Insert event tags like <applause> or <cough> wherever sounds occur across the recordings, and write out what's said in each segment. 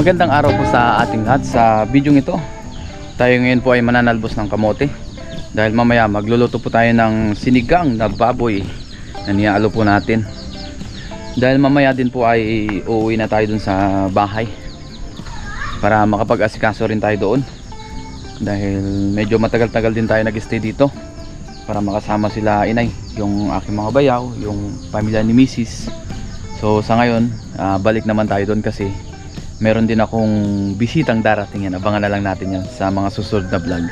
Magandang araw po sa ating lahat sa video ito. Tayo ngayon po ay mananalbos ng kamote. Dahil mamaya magluluto po tayo ng sinigang na baboy na niyaalo po natin. Dahil mamaya din po ay uuwi na tayo dun sa bahay. Para makapag-asikaso rin tayo doon. Dahil medyo matagal-tagal din tayo nag-stay dito. Para makasama sila inay, yung aking mga bayaw, yung pamilya ni Mrs. So sa ngayon, ah, balik naman tayo doon kasi meron din akong bisitang darating yan. Abangan na lang natin yan sa mga susunod na vlog.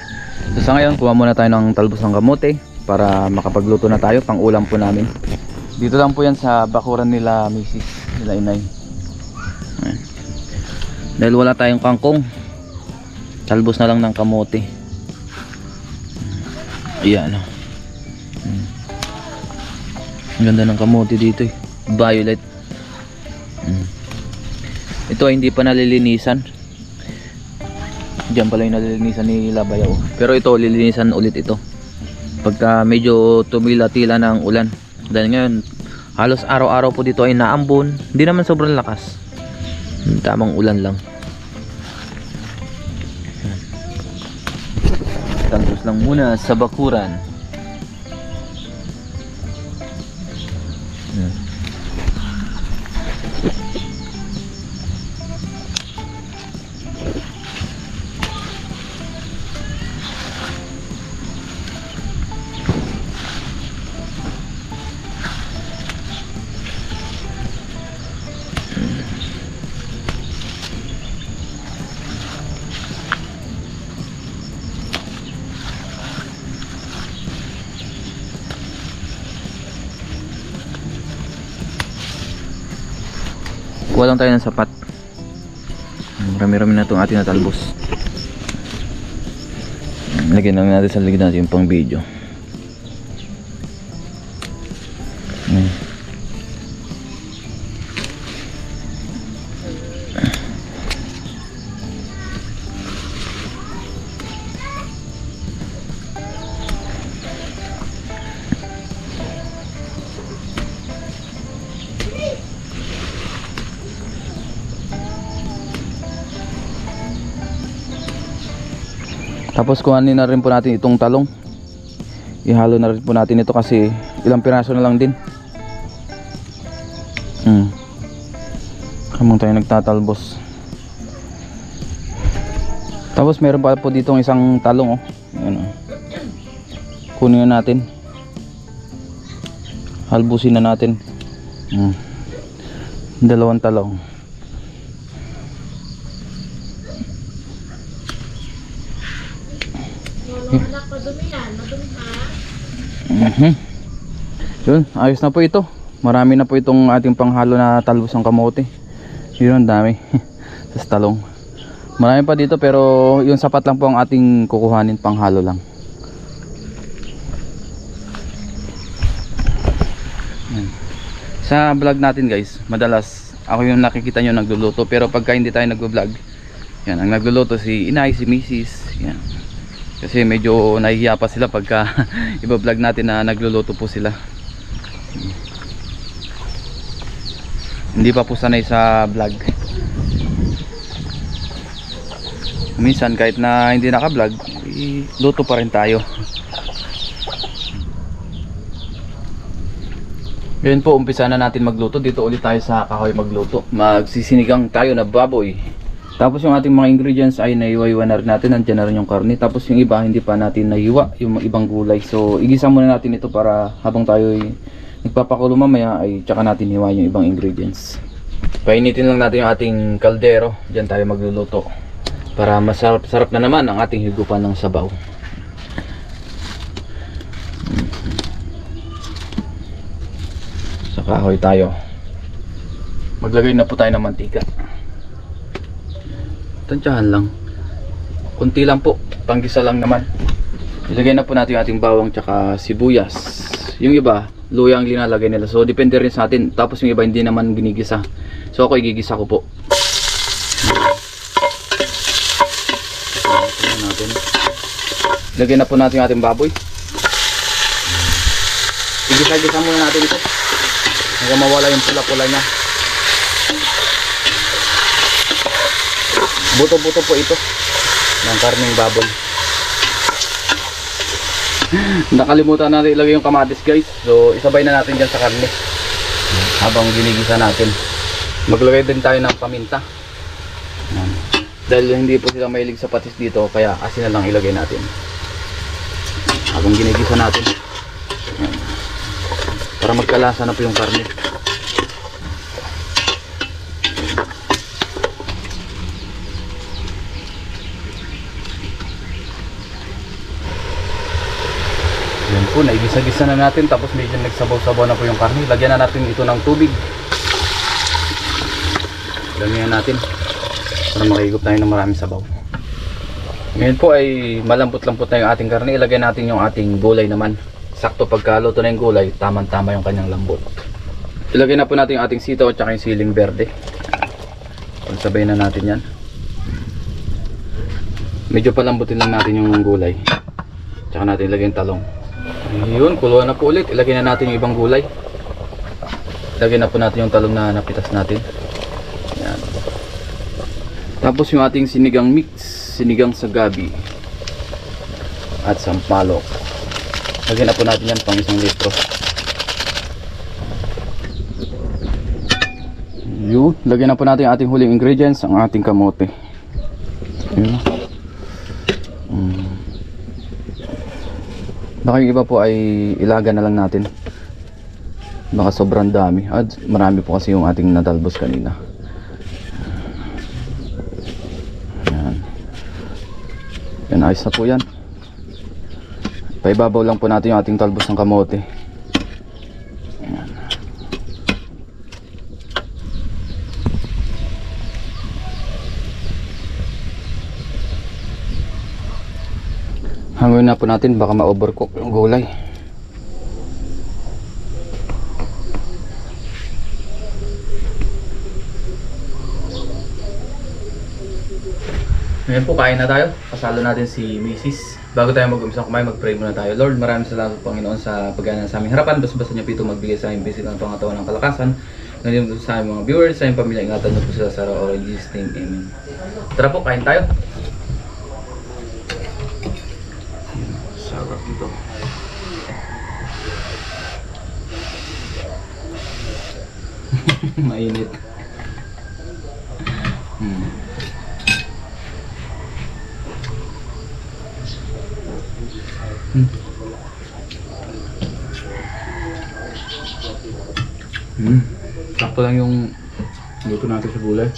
So sa ngayon, kuha muna tayo ng talbos ng kamote para makapagluto na tayo pang ulam po namin. Dito lang po yan sa bakuran nila Mrs. nila inay. Ayan. Dahil wala tayong kangkong, talbos na lang ng kamote. Ayan. oh. Hmm. Ang ganda ng kamote dito eh. Violet. Ito ay hindi pa nalilinisan. Diyan pala yung nalilinisan ni Labayaw. Pero ito, lilinisan ulit ito. Pagka medyo tumila-tila ng ulan. Dahil ngayon, halos araw-araw po dito ay naambon. Hindi naman sobrang lakas. Tamang ulan lang. Tangos lang muna sa bakuran. Kuha lang tayo ng sapat. Marami-rami na itong ating natalbos. Lagyan lang natin sa ligid natin yung pang video. Ayan. Tapos kuhanin na rin po natin itong talong. Ihalo na rin po natin ito kasi ilang piraso na lang din. Hmm. Kamang tayo nagtatalbos. Tapos meron pa po ditong isang talong oh. Ayan oh. Kunin na natin. Halbusin na natin. Hmm. Dalawang talong. Anak, madumi yan. Madumi ha. Mhm. Yun, ayos na po ito. Marami na po itong ating panghalo na talbos ng kamote. Yun ang dami. <laughs> sa talong. Marami pa dito pero yung sapat lang po ang ating kukuhanin panghalo lang. Sa vlog natin guys, madalas ako yung nakikita nyo nagluluto pero pagka hindi tayo nagvo-vlog, yan, ang nagluluto si inay, si misis, yan. Kasi medyo nahihiya pa sila pagka <laughs> iba-vlog natin na nagluluto po sila. Hindi pa po sanay sa vlog. Minsan kahit na hindi naka-vlog, i- luto pa rin tayo. Ngayon po, umpisa na natin magluto. Dito ulit tayo sa kahoy magluto. Magsisinigang tayo na baboy. Tapos yung ating mga ingredients ay naiwa-iwa na rin natin. Nandiyan na rin yung karne. Tapos yung iba, hindi pa natin naiwa. Yung ibang gulay. So, igisa muna natin ito para habang tayo ay nagpapakulo mamaya ay tsaka natin hiwa yung ibang ingredients. Painitin lang natin yung ating kaldero. Diyan tayo magluluto. Para masarap-sarap na naman ang ating higupan ng sabaw. Sa kahoy tayo. Maglagay na po tayo ng mantika. Tansyahan lang. Kunti lang po. Panggisa lang naman. Ilagay na po natin yung ating bawang tsaka sibuyas. Yung iba, luya ang linalagay nila. So, depende rin sa atin. Tapos yung iba, hindi naman ginigisa. So, ako igigisa ko po. Natin. Lagay na po natin yung ating baboy. Igisa-gisa muna natin ito. Hanggang mawala yung pula-pula niya. Buto-buto po ito ng karning baboy. <laughs> Nakalimutan natin ilagay yung kamatis guys. So isabay na natin dyan sa karne. Habang ginigisa natin. Maglagay din tayo ng paminta. Yan. Dahil hindi po sila mahilig sa patis dito, kaya asin na lang ilagay natin. Habang ginigisa natin. Yan. Para magkalasa na po yung karne. Po, naigisa-gisa na natin tapos medyo nagsabaw-sabaw na po yung karne. Lagyan na natin ito ng tubig. Lagyan natin para makigop tayo ng maraming sabaw. Ngayon po ay malambot-lambot na yung ating karne. Ilagay natin yung ating gulay naman. Sakto pagkaluto na yung gulay, tamang-tama yung kanyang lambot. Ilagay na po natin yung ating sitaw at saka yung siling berde. Pagsabay na natin yan. Medyo palambutin lang natin yung gulay. Tsaka natin ilagay yung talong. Ayun, kuluan na po ulit. Ilagay na natin yung ibang gulay. Ilagay na po natin yung talong na napitas natin. Yan. Tapos yung ating sinigang mix, sinigang sa gabi at sampalok. Lagyan na po natin yan pang isang litro. Yun, lagyan na po natin yung ating huling ingredients, ang ating kamote. Yun. Baka yung iba po ay ilaga na lang natin. Baka sobrang dami. At marami po kasi yung ating natalbos kanina. Yan. Yan, ayos na po yan. Paibabaw lang po natin yung ating talbos ng kamote. Hangoy na po natin baka ma-overcook yung gulay. Ngayon po, kain na tayo. Kasalo natin si Mrs. Bago tayo mag-umpisa kumain, mag-pray muna tayo. Lord, maraming salamat Panginoon sa pagana sa aming harapan. Basta-basta niyo po ito magbigay sa aming bisit ng pangatawan ng kalakasan. Ngayon po sa aming mga viewers, sa aming pamilya, ingatan niyo po sila sa araw in Jesus. Amen. Tara po, kain tayo. Mainit. Hmm. Hmm. Hmm. Sakto lang yung luto natin sa gulay.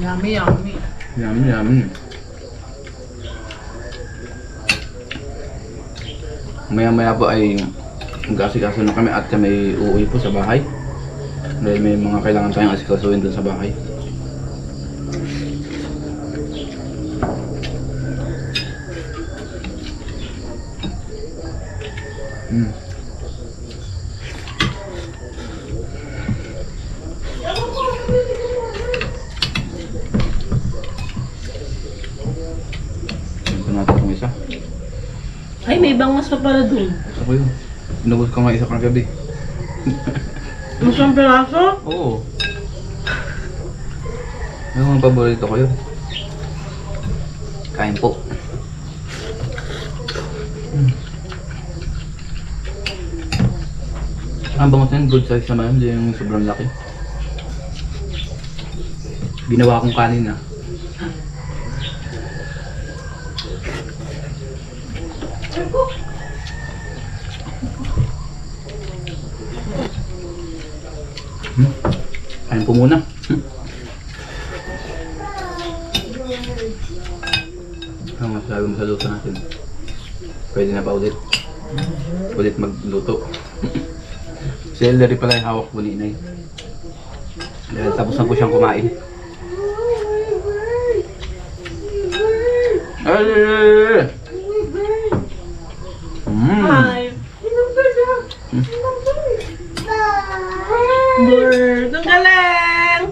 Yummy, yummy. Yummy, yummy. Maya maya po ay mag-asikaso na kami at kami uuwi po sa bahay. Dahil may mga kailangan tayong asikasuhin dun sa bahay. Mm. Ito natin itong isa. May bangas pa pala dun. Gusto ko yun. Inubos ko nga isa kagabi. <laughs> Mas ang piraso? Oo. Yung mga paborito ko yun. Kain po. Mm. Ang bangus na yun, good size naman yun, hindi yung sobrang laki. Ginawa kong kanin ah. Kain po muna. Ang masabi mo sa luto natin. Pwede na ba ulit? Ulit magluto. <laughs> Celery pala yung hawak ko ni Inay. Dahil tapos na po siyang kumain. Ay, ay, ay, ay. Mm. Hi. Bird! Ang galing!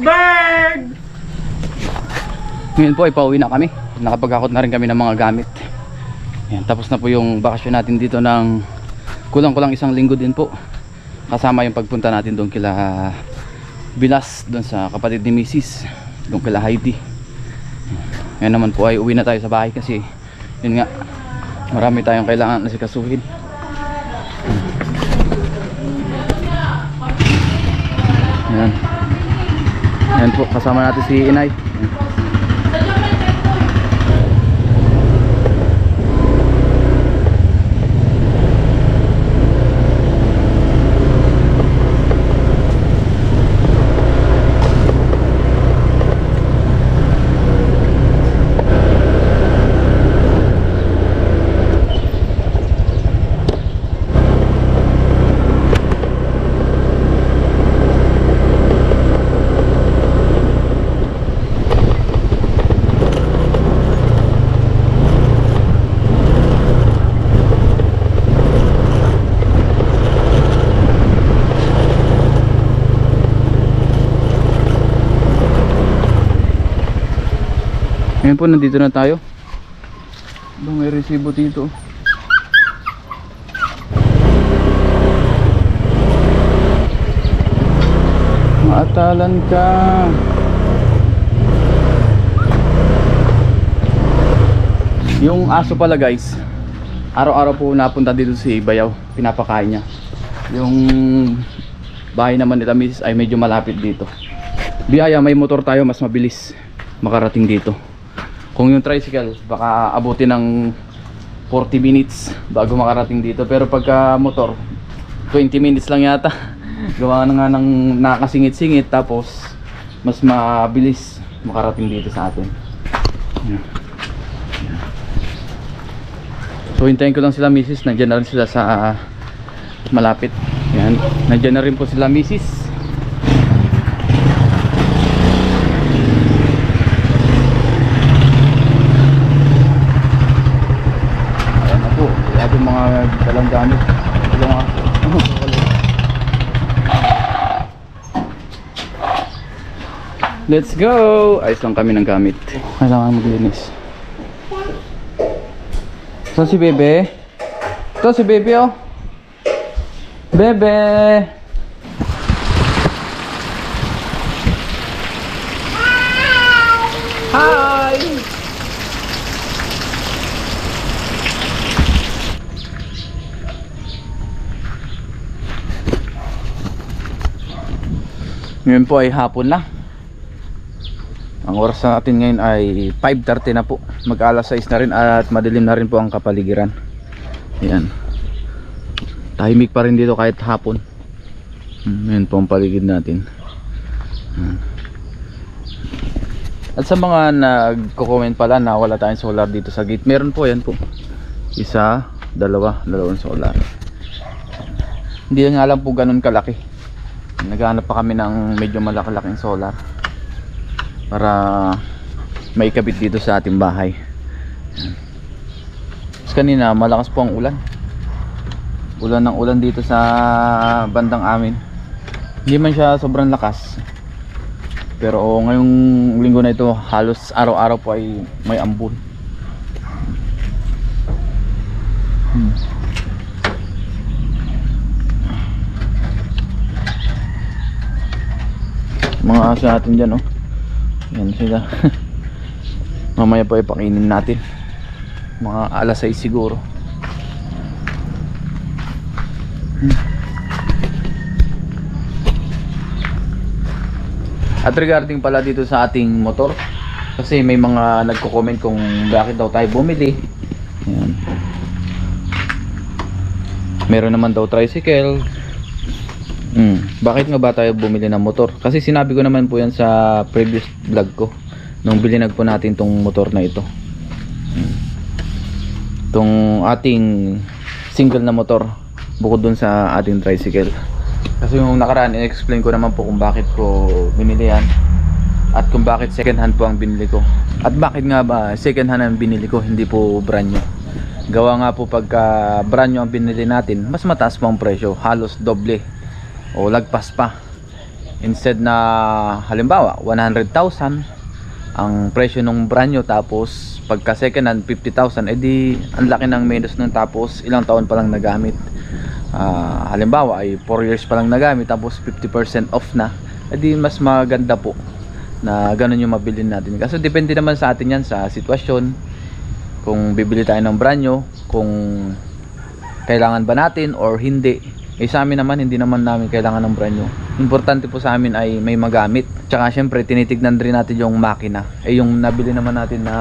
Bird! Ngayon po ay pauwi na kami. Nakapagkakot na rin kami ng mga gamit. Yan, tapos na po yung bakasyon natin dito ng kulang-kulang isang linggo din po. kasama yung pagpunta natin doon kila Bilas doon sa kapatid ni Mrs. doon kila Heidi ngayon naman po ay uwi na tayo sa bahay kasi yun nga marami tayong kailangan na sikasuhin yan yan po kasama natin si Inay Ngayon po, nandito na tayo. Ba, may resibo dito. Maatalan ka. Yung aso pala guys, araw-araw po napunta dito si Bayaw. Pinapakain niya. Yung bahay naman nila miss ay medyo malapit dito. Biyaya, may motor tayo, mas mabilis makarating dito. Kung yung tricycle, baka abutin ng 40 minutes bago makarating dito. Pero pagka motor, 20 minutes lang yata. <laughs> Gawa na nga ng nakasingit-singit tapos mas mabilis makarating dito sa atin. So hintayin ko lang sila misis, nandiyan na rin sila sa malapit. Yan, nandiyan na rin po sila misis. Ayan na po, lahat yung mga gamit. Ito mga Let's go! Ayos lang kami ng gamit. Kailangan maglinis. Saan si Bebe? Ito si Bebe oh. Bebe! Ngayon po ay hapon na. Ang oras natin ngayon ay 5.30 na po. Mag alas 6 na rin at madilim na rin po ang kapaligiran. Yan. Tahimik pa rin dito kahit hapon. Hmm, Yan po ang paligid natin. Hmm. At sa mga nagko-comment pala na wala tayong solar dito sa gate, meron po yan po. Isa, dalawa, dalawang solar. Hindi nga lang po ganun kalaki. Naghahanap pa kami ng medyo malaki-laking solar para may kabit dito sa ating bahay. Tapos kanina malakas po ang ulan. Ulan ng ulan dito sa bandang amin. Hindi man siya sobrang lakas. Pero oh, ngayong linggo na ito halos araw-araw po ay may ambon. Aso natin dyan oh. Yan sila. <laughs> Mamaya pa ipakainin natin. Mga alas 6 siguro. At regarding pala dito sa ating motor, kasi may mga nagko-comment kung bakit daw tayo bumili. Yan. Meron naman daw tricycle. Hmm. Bakit nga ba tayo bumili ng motor? Kasi sinabi ko naman po yan sa previous vlog ko. Nung bilinag po natin tong motor na ito. Hmm. Itong ating single na motor. Bukod dun sa ating tricycle. Kasi yung nakaraan, i-explain ko naman po kung bakit ko binili yan. At kung bakit second hand po ang binili ko. At bakit nga ba second hand ang binili ko, hindi po brand new. Gawa nga po pagka brand new ang binili natin, mas mataas po ang presyo. Halos doble o lagpas pa. Instead na halimbawa 100,000 ang presyo ng brand new tapos pagka second hand 50,000 edi ang laki ng minus nun tapos ilang taon pa lang nagamit. Ah, halimbawa ay 4 years pa lang nagamit tapos 50% off na edi mas maganda po na ganun yung mabili natin. Kasi depende naman sa atin yan sa sitwasyon kung bibili tayo ng brand new kung kailangan ba natin or hindi eh sa amin naman hindi naman namin kailangan ng brand new. Importante po sa amin ay may magamit. Tsaka syempre tinitignan rin natin yung makina. Eh yung nabili naman natin na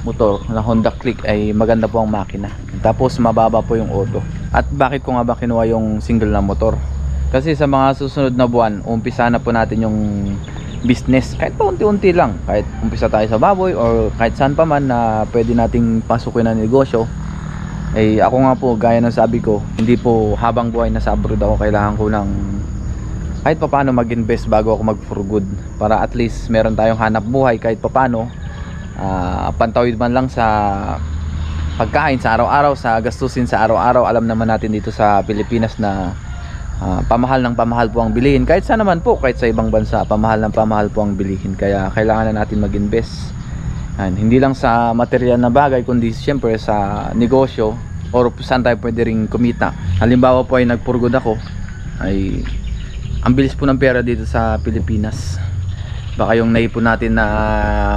motor na Honda Click ay maganda po ang makina. Tapos mababa po yung auto. At bakit ko nga ba kinuha yung single na motor? Kasi sa mga susunod na buwan umpisa na po natin yung business. Kahit pa unti-unti lang. Kahit umpisa tayo sa baboy or kahit saan pa man na pwede nating pasukin na negosyo eh ako nga po gaya ng sabi ko hindi po habang buhay na sa abroad ako kailangan ko ng kahit papaano mag-invest bago ako mag for good. Para at least meron tayong hanap buhay kahit papaano. Ah pantawid man lang sa pagkain sa araw-araw sa gastusin sa araw-araw. Alam naman natin dito sa Pilipinas na ah, pamahal ng pamahal po ang bilihin. Kahit sa naman po kahit sa ibang bansa pamahal ng pamahal po ang bilihin. Kaya kailangan na natin mag-invest Yan, hindi lang sa material na bagay kundi siyempre sa negosyo or saan tayo pwede ring kumita. Halimbawa po ay nagpurgod ako ay ang bilis po ng pera dito sa Pilipinas. Baka yung naipon natin na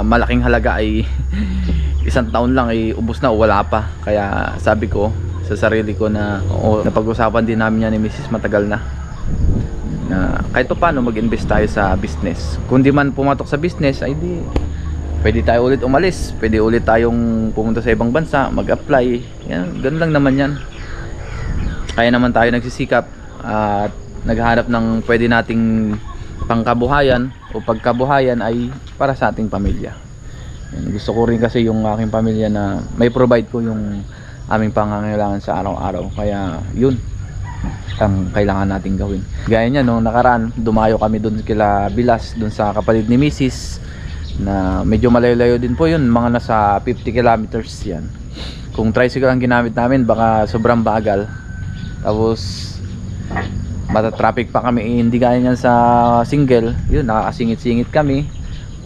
malaking halaga ay <laughs> isang taon lang ay ubos na o wala pa. Kaya sabi ko sa sarili ko na napag-usapan din namin yan ni Mrs. matagal na. Na kahit pa paano mag-invest tayo sa business. Kung di man pumatok sa business ay di pwede tayo ulit umalis. Pwede ulit tayong pumunta sa ibang bansa mag-apply. Yan, ganun lang naman yan. Kaya naman tayo nagsisikap at naghahanap ng pwede nating pangkabuhayan o pagkabuhayan ay para sa ating pamilya. Yan, gusto ko rin kasi yung aking pamilya na may provide ko yung aming pangangailangan sa araw-araw. Kaya yun ang kailangan nating gawin. Gaya niya nung nakaraan dumayo kami dun kila Bilas dun sa kapatid ni Mrs na medyo malayo-layo din po yun. Mga nasa 50 kilometers yan. Kung tricycle ang ginamit namin baka sobrang bagal. Tapos mata traffic pa kami. Eh, hindi gaya niyan sa single. Yun nakakasingit-singit kami.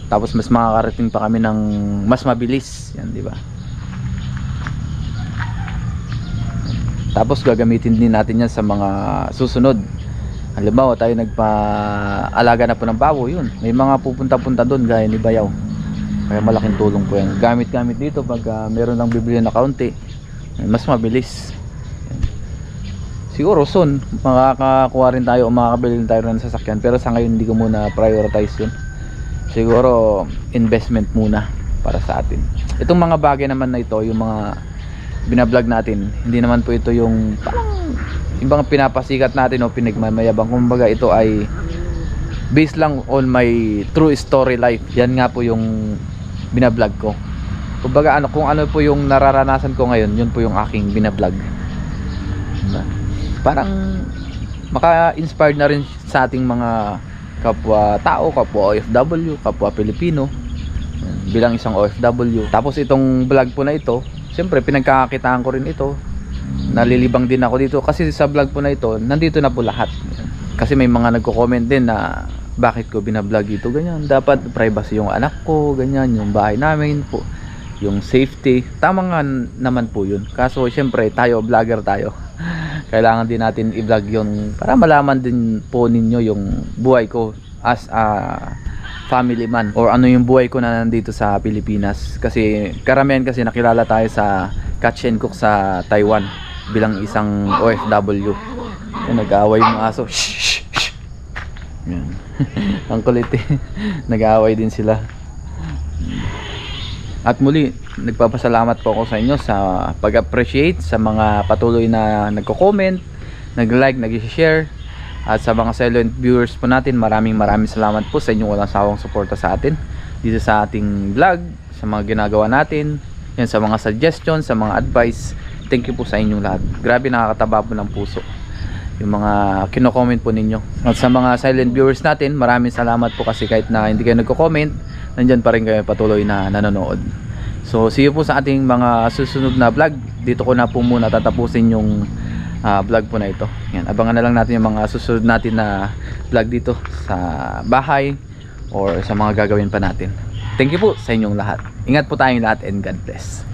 Tapos mas makakarating pa kami ng mas mabilis. Yan di ba? Tapos gagamitin din natin yan sa mga susunod halimbawa tayo nagpa-alaga na po ng babo yun. May mga pupunta-punta doon gaya ni Bayaw. Kaya malaking tulong po yan. Gamit-gamit dito pag ah, meron lang bibili na kaunti. Mas mabilis. Siguro soon makakakuha rin tayo o makakabili rin tayo ng sasakyan. Pero sa ngayon hindi ko muna prioritize yun. Siguro investment muna para sa atin. Itong mga bagay naman na ito yung mga binablog natin hindi naman po ito yung parang ibang pinapasikat natin o pinagmamayabang kumbaga ito ay based lang on my true story life. Yan nga po yung binablog ko. Kumbaga ano kung ano po yung nararanasan ko ngayon yun po yung aking binablog. Diba? parang maka-inspired na rin sa ating mga kapwa tao, kapwa OFW, kapwa Pilipino bilang isang OFW tapos itong vlog po na ito siyempre pinagkakakitaan ko rin ito nalilibang din ako dito. Kasi sa vlog po na ito nandito na po lahat. Kasi may mga nagko-comment din na bakit ko binablog ito? Ganyan. Dapat privacy yung anak ko ganyan yung bahay namin po yung safety. Tama nga naman po yun. Kaso syempre tayo vlogger tayo. <laughs> Kailangan din natin i-vlog yun para malaman din po ninyo yung buhay ko as a family man or ano yung buhay ko na nandito sa Pilipinas. Kasi karamihan kasi nakilala tayo sa Catch and Cook sa Taiwan bilang isang OFW nag-aaway yung aso shh, shh, shh. Yan. <laughs> ang kulit eh nag-aaway din sila at muli, nagpapasalamat po ako sa inyo sa pag-appreciate sa mga patuloy na nagko-comment, nag-like, nag-share at sa mga silent viewers po natin, maraming maraming salamat po sa inyong walang sawang suporta sa atin dito sa ating vlog, sa mga ginagawa natin, yan sa mga suggestions, sa mga advice. Thank you po sa inyong lahat. Grabe nakakataba po ng puso yung mga kino-comment po ninyo. At sa mga silent viewers natin, maraming salamat po kasi kahit na hindi kayo nagko-comment, nandyan pa rin kayo patuloy na nanonood. So, see you po sa ating mga susunod na vlog. Dito ko na po muna tatapusin yung ah, vlog po na ito. Yan, abangan na lang natin yung mga susunod natin na vlog dito sa bahay or sa mga gagawin pa natin. Thank you po sa inyong lahat. Ingat po tayong lahat and God bless.